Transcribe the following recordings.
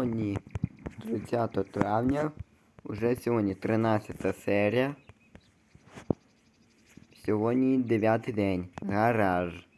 Сьогодні 30 травня. Уже сьогодні 13 серія. Сьогодні 9 день. Гараж.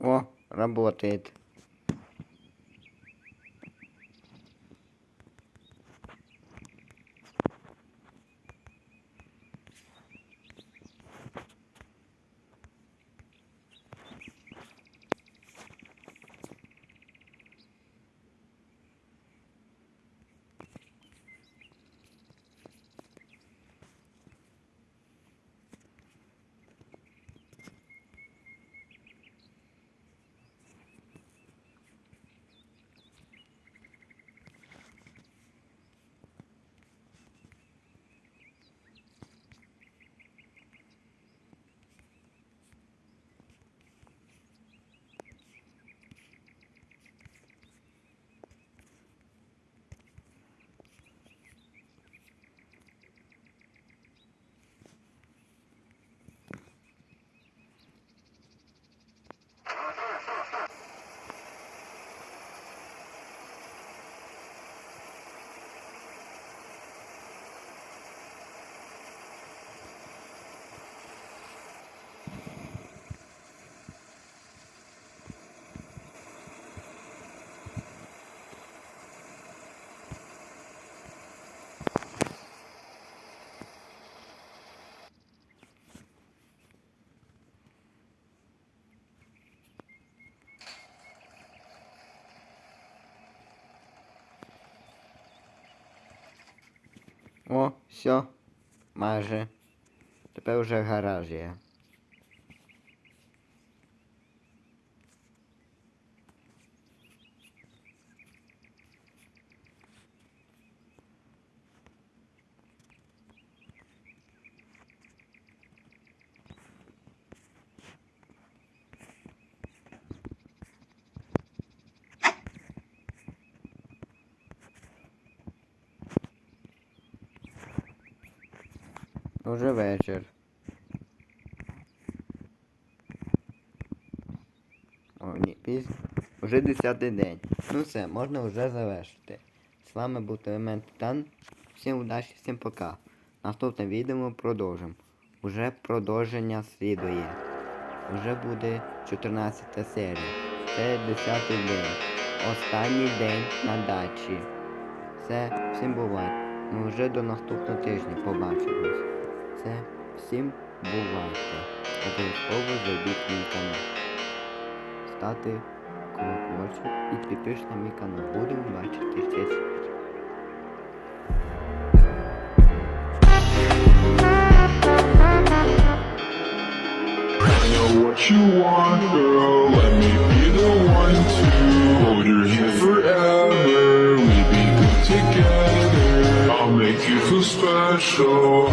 О, работает. О, все. Майже. Тепер вже гараж є. Уже вечір. О, ні, пізно. Уже 10 день. Ну все, можна вже завершити. З вами був Телемент Титан. Всім удачі, всім пока. Наступне відео продовжимо. Уже продовження слідує. Уже буде 14 серія. Це 10 день. Останній день на дачі. Все, всім бувайте. Ми вже до наступного тижня побачимось. Це всім бувайте. Обов'язково зайдіть мій канал. Стати колокольчик і підпишись на мій канал. Будемо бачити ще. What you want, girl. Let me be the one to hold your hand forever. We be good together. I'll make you feel special.